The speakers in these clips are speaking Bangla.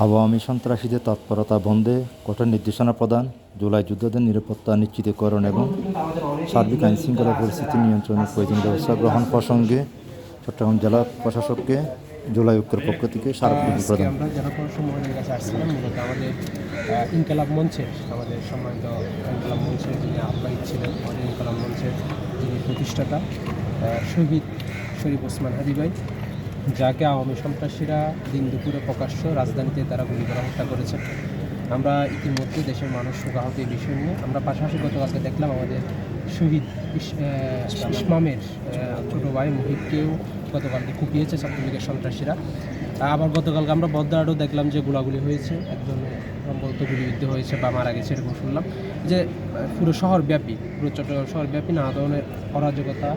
আওয়ামী সন্ত্রাসীদের তৎপরতা বন্ধে কঠোর নির্দেশনা প্রদান জুলাই যুদ্ধদের নিরাপত্তা নিশ্চিতকরণ এবং সার্বিক আইন শৃঙ্খলা পরিস্থিতি নিয়ন্ত্রণের প্রয়োজন ব্যবস্থা গ্রহণ প্রসঙ্গে চট্টগ্রাম জেলা প্রশাসককে জুলাই ঐক্যের পক্ষ থেকে স্মারকলিপি প্রদান। আমরা যারা পৌরসম্মেলনের কাছে আসছিলাম মূলত আমাদের ইনকালাব মঞ্চের আমাদের সম্মানিত ইনকালাব মঞ্চের যিনি আহ্বায়ক ছিলেন আমাদের ইনকালাব মঞ্চের যিনি প্রতিষ্ঠাতা শহীদ শরীফ ওসমান হাদি ভাই যাকে আওয়ামী সন্ত্রাসীরা দিন দুপুরে প্রকাশ্য রাজধানীতে তারা গুলি করে হত্যা করেছে। আমরা ইতিমধ্যে দেশের মানুষ শোকাহত এই বিষয় নিয়ে। আমরা পাশাপাশি গতকালকে দেখলাম আমাদের শহীদ ইসমামের ছোটো ভাই মুহিবকেও গতকালকে কুপিয়েছে ছাত্রলীগের সন্ত্রাসীরা। আবার গতকালকে আমরা বদ্রারও দেখলাম যে গোলাগুলি হয়েছে। একজন সম্ভবত গুলিবিদ্ধ হয়েছে বা মারা গেছে এরকম শুনলাম। যে পুরো শহরব্যাপী, পুরো চট্টগ্রাম শহরব্যাপী নানা ধরনের অরাজকতা,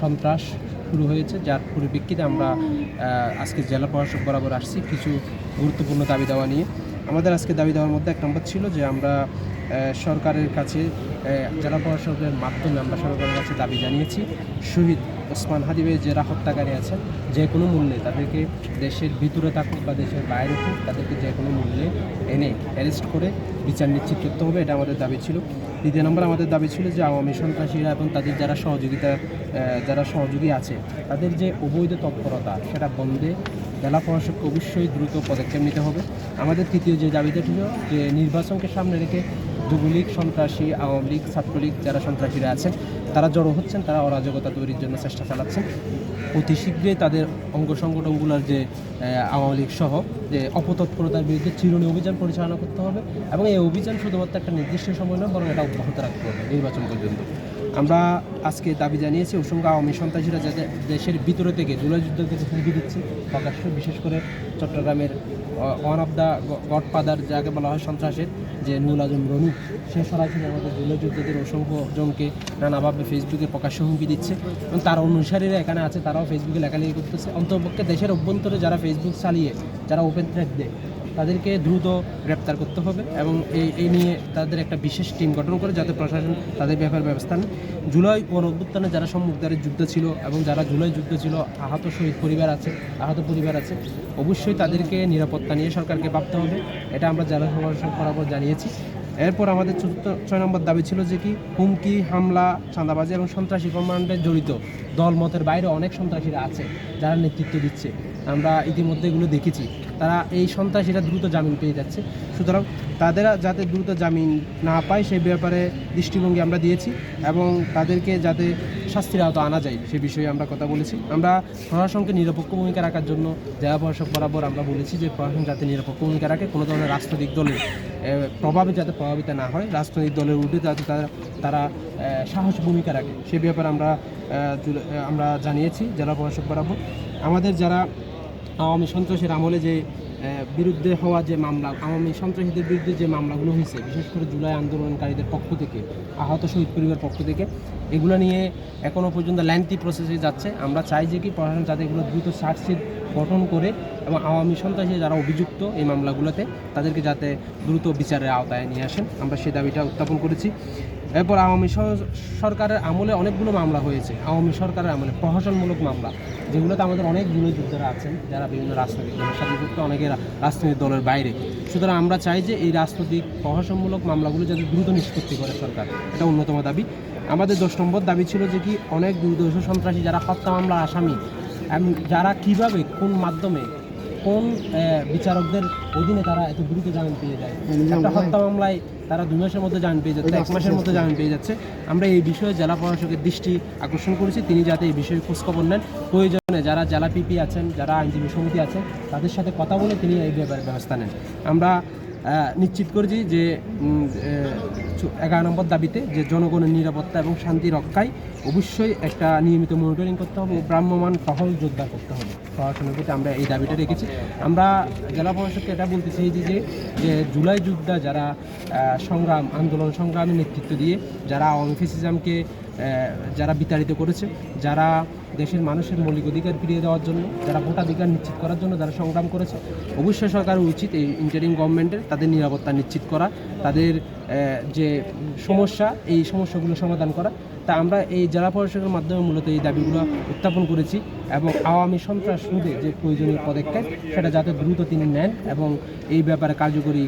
সন্ত্রাস শুরু হয়েছে, যার পরিপ্রেক্ষিতে আমরা আজকে জেলা প্রশাসক বরাবর আসছি কিছু গুরুত্বপূর্ণ দাবি দেওয়া নিয়ে। আমাদের আজকে দাবি দেওয়ার মধ্যে এক নম্বর ছিল যে আমরা সরকারের কাছে জেলা প্রশাসকের মাধ্যমে আমরা সরকারের কাছে দাবি জানিয়েছি। শহীদ ওসমান হাদিবের যারা হত্যাকারী আছেন, যে কোনো মূল্যে তাদেরকে দেশের ভিতরে থাকুক বা দেশের বাইরে হোক তাদেরকে যে কোনো মূল্যে এনে অ্যারেস্ট করে বিচার নিশ্চিত করতে হবে, এটা আমাদের দাবি ছিল। দ্বিতীয় নম্বর আমাদের দাবি ছিল যে আওয়ামী সন্ত্রাসীরা এবং তাদের যারা সহযোগিতা যারা সহযোগী আছে, তাদের যে অবৈধ তৎপরতা, সেটা বন্ধে জেলা প্রশাসককে অবশ্যই দ্রুত পদক্ষেপ নিতে হবে। আমাদের তৃতীয় যে দাবিটা ছিল যে নির্বাচনকে সামনে রেখে যুবলীগ সন্ত্রাসী, আওয়ামী লীগ, ছাত্রলীগ যারা সন্ত্রাসীরা আছেন, তারা জড়ো হচ্ছেন, তারা অরাজকতা তৈরির জন্য চেষ্টা চালাচ্ছেন। অতি শীঘ্রই তাদের অঙ্গ সংগঠনগুলোর যে আওয়ামী লীগ সহ, যে, অপতৎপরতার বিরুদ্ধে চিরুনি অভিযান পরিচালনা করতে হবে এবং এই অভিযান শুধুমাত্র একটা নির্দিষ্ট সময় নয়, বরং এটা অব্যাহত রাখতে হবে নির্বাচন পর্যন্ত। আমরা আজকে দাবি জানিয়েছি অসংখ্য আওয়ামী সন্ত্রাসীরা যাতে দেশের ভিতরে থেকে জুলাই যুদ্ধ থেকে হুমকি দিচ্ছে প্রকাশ্য বিশেষ করে চট্টগ্রামের ওয়ান অফ দ্য গডফাদার যাকে বলা হয় সন্ত্রাসের যে নুল আজম রনু, সে সরাসরি আমাদের গৃহযুদ্ধদের যুদ্ধদের অসংখ্য জনকে নানাভাবে ফেসবুকে প্রকাশ্য হুমকি দিচ্ছে এবং তার অনুসারীরা এখানে আছে, তারাও ফেসবুকে লেখালেখি করতেছে। অন্তপক্ষে দেশের অভ্যন্তরে যারা ফেসবুক চালিয়ে, যারা ওপেন থ্রেড দেয় তাদেরকে দ্রুত গ্রেপ্তার করতে হবে এবং এই এই নিয়ে তাদের একটা বিশেষ টিম গঠন করে যাতে প্রশাসন তাদের ব্যাপারে ব্যবস্থা নেয়। জুলাই গণ অভ্যুত্থানে যারা সম্মুখদারের যুদ্ধ ছিল এবং যারা জুলাই যুদ্ধ ছিল, আহত শহীদ পরিবার আছে, আহত পরিবার আছে, অবশ্যই তাদেরকে নিরাপত্তা নিয়ে সরকারকে ভাবতে হবে। এটা আমরা জেলা সমাবেশ বরাবর জানিয়েছি। এরপর আমাদের চতুর্থ ছয় নম্বর দাবি ছিল যে কি হুমকি, হামলা, চাঁদাবাজি এবং সন্ত্রাসী কর্মকাণ্ডে জড়িত দলমতের বাইরে অনেক সন্ত্রাসীরা আছে যারা নেতৃত্ব দিচ্ছে। আমরা ইতিমধ্যে এগুলো দেখেছি। তারা এই সন্ত্রাসীরা দ্রুত জামিন পেয়ে যাচ্ছে। সুতরাং তাদের যাতে দ্রুত জামিন না পায় সেই ব্যাপারে দৃষ্টিভঙ্গি আমরা দিয়েছি এবং তাদেরকে যাতে শাস্তির আওতা আনা যায়, সে বিষয়ে আমরা কথা বলেছি। আমরা প্রশাসনকে নিরপেক্ষ ভূমিকা রাখার জন্য জেলা প্রশাসক বরাবর আমরা বলেছি যে প্রশাসন যাতে নিরপেক্ষ ভূমিকা রাখে, কোনো ধরনের রাজনৈতিক দলের প্রভাবে যাতে প্রভাবিত না হয়, রাজনৈতিক দলের উঠে যাতে তারা তারা সাহস ভূমিকা রাখে। সে ব্যাপারে আমরা আমরা জানিয়েছি জেলা প্রশাসক বরাবর। আমাদের যারা আওয়ামী সন্ত্রাসের আমলে যে বিরুদ্ধে হওয়া যে মামলা, আওয়ামী সন্ত্রাসীদের বিরুদ্ধে যে মামলাগুলো হয়েছে, বিশেষ করে জুলাই আন্দোলনকারীদের পক্ষ থেকে, আহত শহীদ পরিবার পক্ষ থেকে, এগুলো নিয়ে এখনও পর্যন্ত ল্যান্থি প্রসেসে যাচ্ছে। আমরা চাই যে কি প্রশাসন যাতে এগুলো দ্রুত চার্জশিট গঠন করে এবং আওয়ামী সন্ত্রাসী যারা অভিযুক্ত এই মামলাগুলোতে, তাদেরকে যাতে দ্রুত বিচারের আওতায় নিয়ে আসেন। আমরা সেই দাবিটা উত্থাপন করেছি। এরপর আওয়ামী সরকারের আমলে অনেকগুলো মামলা হয়েছে। আওয়ামী সরকারের আমলে প্রহসনমূলক মামলা, যেগুলোতে আমাদের অনেক যোদ্ধারা আছেন, যারা বিভিন্ন রাজনৈতিক দলের সাথে যুক্ত, অনেকে রাজনৈতিক দলের বাইরে। সুতরাং আমরা চাই যে এই রাজনৈতিক প্রহসনমূলক মামলাগুলো যাতে দ্রুত নিষ্পত্তি করে সরকার। এটা অন্যতম দাবি। আমাদের দশ নম্বর দাবি ছিল যে কি, অনেক দুর্দর্শ সন্ত্রাসী যারা হত্যা মামলার আসামি যারা কীভাবে, কোন মাধ্যমে কোন বিচারকদের অধীনে তারা এত দ্রুত জামিন পেয়ে যায়। একটা হত্যা মামলায় তারা দুই মাসের মধ্যে জামিন পেয়ে যাচ্ছে এক মাসের মধ্যে জামিন পেয়ে যাচ্ছে। আমরা এই বিষয়ে জেলা প্রশাসকের দৃষ্টি আকর্ষণ করেছি তিনি যাতে এই বিষয়ে খোঁজখবর নেন। প্রয়োজনে যারা জেলা পিপি আছেন যারা আইনজীবী সমিতি আছেন তাদের সাথে কথা বলে তিনি এই ব্যাপারে ব্যবস্থা নেন। আমরা নিশ্চিত করেছি যে এগারো নম্বর দাবিতে যে জনগণের নিরাপত্তা এবং শান্তি রক্ষায় অবশ্যই একটা নিয়মিত মনিটরিং করতে হবে ও ভ্রাম্যমান টহল জোরদার করতে হবে। প্রশাসনের প্রতি আমরা এই দাবিটা রেখেছি। আমরা জেলা প্রশাসককে এটা বলতে চাইছি যে যে জুলাই যুদ্ধা যারা সংগ্রাম, আন্দোলন সংগ্রামে নেতৃত্ব দিয়ে যারা আওয়ামী ফেসিজমকে যারা বিতাড়িত করেছে, যারা দেশের মানুষের মৌলিক অধিকার ফিরিয়ে দেওয়ার জন্য, যারা ভোটাধিকার নিশ্চিত করার জন্য যারা সংগ্রাম করেছে, অবশ্যই সরকার উচিত এই ইন্টারিম গভর্নমেন্টের তাদের নিরাপত্তা নিশ্চিত করা, তাদের যে সমস্যা, এই সমস্যাগুলো সমাধান করা। তা আমরা এই জেলা পরিষদের মাধ্যমে মূলত এই দাবিগুলো উত্থাপন করেছি এবং আওয়ামী সন্ত্রাস রোধে যে প্রয়োজনীয় পদক্ষেপ সেটা যাতে দ্রুত তিনি নেন এবং এই ব্যাপারে কার্যকরী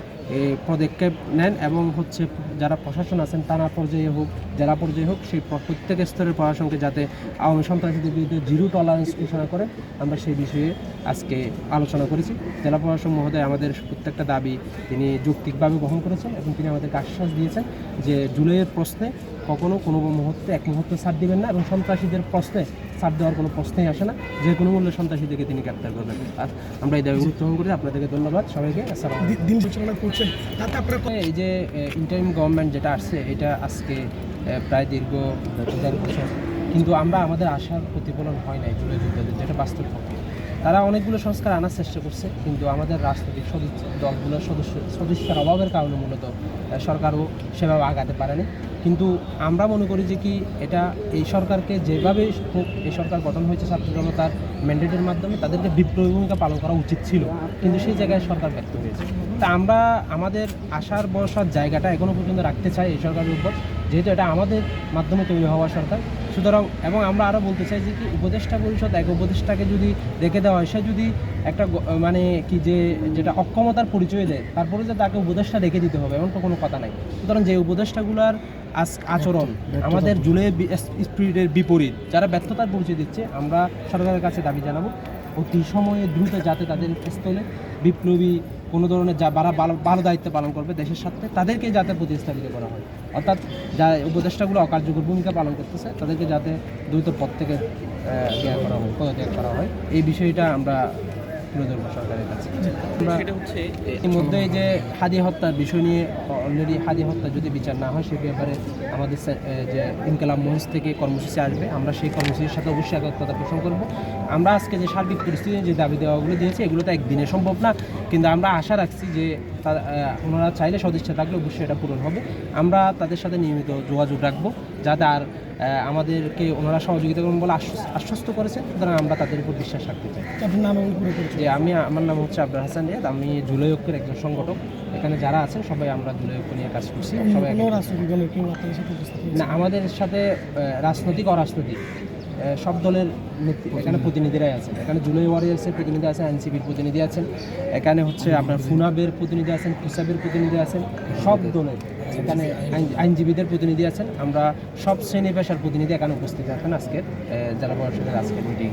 পদক্ষেপ নেন এবং হচ্ছে যারা প্রশাসন আছেন তারা পর্যায়ে হোক জেলা পর্যায়ে হোক সেই প্রত্যেক স্তরের প্রশাসনকে যাতে আওয়ামী সন্ত্রাসীদের বিরুদ্ধে জিরো টলারেন্স ঘোষণা করে আমরা সেই বিষয়ে আজকে আলোচনা করেছি। জেলা প্রশাসন মহোদয় আমাদের প্রত্যেকটা দাবি তিনি যৌক্তিকভাবে গ্রহণ করেছেন এবং তিনি আমাদেরকে আশ্বাস দিয়েছেন যে জুলাইয়ের প্রশ্নে কখনো কোনো মুহূর্তে এক মুহূর্তে ছাড় দিবেন না এবং সন্ত্রাসীদের প্রশ্নে ছাড় দেওয়ার কোনো প্রশ্নেই আসে না। যে কোনো মূল্যে সন্ত্রাসীদেরকে তিনি গ্রেপ্তার করবেন। আর আমরা এই দাবি উত্থাপন করি আপনাদেরকে ধন্যবাদ। সবাইকে আসসালাম দিন করছেন তাতে এই যে ইন্টারিম গভর্নমেন্ট যেটা আসছে, এটা আজকে প্রায় দীর্ঘ দেড় বছর। কিন্তু আমরা আমাদের আশার প্রতিফলন হয় নাই জুলাই যুদ্ধদের যেটা বাস্তব পক্ষে তারা অনেকগুলো সংস্কার আনার চেষ্টা করছে, কিন্তু আমাদের রাজনৈতিক সদস্য, দলগুলোর সদস্য, সদস্যের অভাবের কারণে মূলত সরকারও সেভাবে আগাতে পারেনি। কিন্তু আমরা মনে করি যে কি, এটা এই সরকারকে যেভাবে এই সরকার গঠন হয়েছে ছাত্র জনতার ম্যান্ডেটের মাধ্যমে তাদেরকে বিপ্লবী ভূমিকা পালন করা উচিত ছিল। কিন্তু সেই জায়গায় সরকার ব্যক্ত হয়েছে। তা আমরা আমাদের আসার বসার জায়গাটা এখনও পর্যন্ত রাখতে চাই এই সরকারের উপর। যেহেতু এটা আমাদের মাধ্যমে তৈরি হওয়া সরকার সুতরাং এবং আমরা আরও বলতে চাই যে কি উপদেষ্টা পরিষদ এক উপদেষ্টাকে যদি রেখে দেওয়া হয় সে যদি একটা মানে কি যে যেটা অক্ষমতার পরিচয় দেয় তারপরে যে তাকে উপদেষ্টা রেখে দিতে হবে এমন তো কোনো কথা নাই। সুতরাং যে উপদেষ্টাগুলোর আজ আচরণ আমাদের জুলাই স্পিরিটের বিপরীত যারা ব্যর্থতার পরিচয় দিচ্ছে আমরা সরকারের কাছে দাবি জানাব অতি সময়ে দ্রুত যাতে তাদের স্থলে বিপ্লবী কোনো ধরনের যা বারা ভালো দায়িত্ব পালন করবে দেশের সাথে তাদেরকে যাতে প্রতিস্থাপিত করা হয়। অর্থাৎ যা উপদেষ্টাগুলো অকার্যকর ভূমিকা পালন করতেছে, তাদেরকে যাতে দ্রুত পথ থেকে করা হয়, পদত্যাগ করা হয়। এই বিষয়টা আমরা তুলে ধরবো সরকারের কাছে। আমরা ইতিমধ্যে এই যে হাদি হত্যার বিষয় নিয়ে অলরেডি হাদি হত্যা যদি বিচার না হয় সে ব্যাপারে আমাদের যে ইনকালাম মঞ্চ থেকে কর্মসূচি আসবে। আমরা সেই কর্মসূচির সাথে অবশ্যই একত্রতা পোষণ করব। আমরা আজকে যে সার্বিক পরিস্থিতি যে দাবি দেওয়াগুলো দিয়েছি এগুলো তো একদিনে সম্ভব না। কিন্তু আমরা আশা রাখছি যে তা- আহ, ওনারা চাইলে সদিচ্ছা থাকলে অবশ্যই এটা পূরণ হবে। আমরা তাদের সাথে নিয়মিত যোগাযোগ রাখব যাতে আর আমাদেরকে ওনারা সহযোগিতা করবেন বলে আশ্বস্ত- করেছেন। সুতরাং আমরা তাদের উপর বিশ্বাস রাখতে চাই। আপনার নাম যে আমি আমার নাম হচ্ছে আব্দুল হাসান রিয়াদ। আমি জুলাই ঐক্যের একজন সংগঠক। এখানে যারা আছেন সবাই আমরা জুলাই ঐক্য নিয়ে কাজ করছি। সবাই? না আমাদের সাথে রাজনৈতিক অরাজনৈতিক সব দলের নেতৃ- এখানে প্রতিনিধিরাই আছেন। এখানে জুলাই ওয়ারিয়ার্সের প্রতিনিধি আছেন এনসিপির প্রতিনিধি আছেন। এখানে হচ্ছে আপনার ফুনাবের প্রতিনিধি আছেন কুসাবের প্রতিনিধি আছেন। সব দলের এখানে আইনজীবীদের প্রতিনিধি আছেন। আমরা সব শ্রেণি পেশার প্রতিনিধি এখানে উপস্থিত আছেন আজকের জেলা পরিষদের আজকের মিটিং